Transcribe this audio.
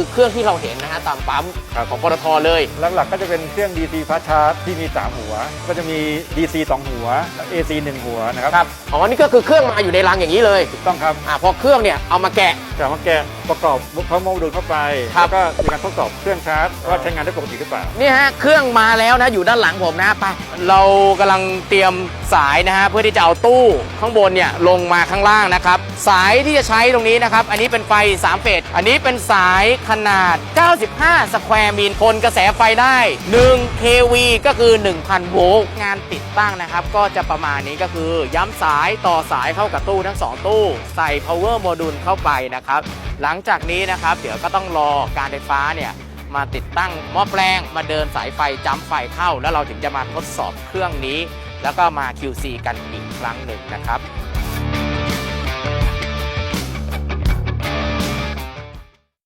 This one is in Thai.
คือเครื่องที่เราเห็นนะฮะตามปั๊มครับ ของปตทเลย หลักๆก็จะเป็นเครื่อง DC fast charge ที่มี 3 หัว ก็จะมี DC 2 หัว AC 1 หัวนะครับครับอ๋อนี่ก็คือเครื่องมาอยู่ในรังอย่างนี้เลยถูกต้องครับอ่าพอเครื่องเนี่ยเอามาแกะจะมาแกะประกอบเข้าโมดูลเข้าไป ครับแล้วก็มีการทดสอบเครื่องชาร์จว่าใช้งานได้ปกติหรือเปล่า นี่ฮะเครื่องมาแล้วนะอยู่ด้านหลังผมนะไปเรากำลังเตรียมสายนะฮะเพื่อที่จะเอาตู้ข้างบนเนี่ยลงมาข้างล่างนะครับ สายที่จะใช้ตรงนี้นะครับ อันนี้เป็นไฟ3เฟสอันนี้เป็นสายขนาด 95 สแควร์มิลทนกระแสไฟได้ 1 kV ก็คือ 1,000 โวลต์ งานติดตั้งนะครับ ก็จะประมาณนี้ก็คือย้ำสายต่อสายเข้ากับตู้ทั้ง 2 ตู้ ใส่ power module เข้าไปนะครับ หลังจากนี้นะครับ เดี๋ยวก็ต้องรอการไฟฟ้าเนี่ยมาติดตั้งหม้อแปลงมาเดินสายไฟจ้ำไฟเข้า แล้วเราถึงจะมาทดสอบเครื่องนี้ แล้วก็มา QC กันอีกครั้งหนึ่งนะครับ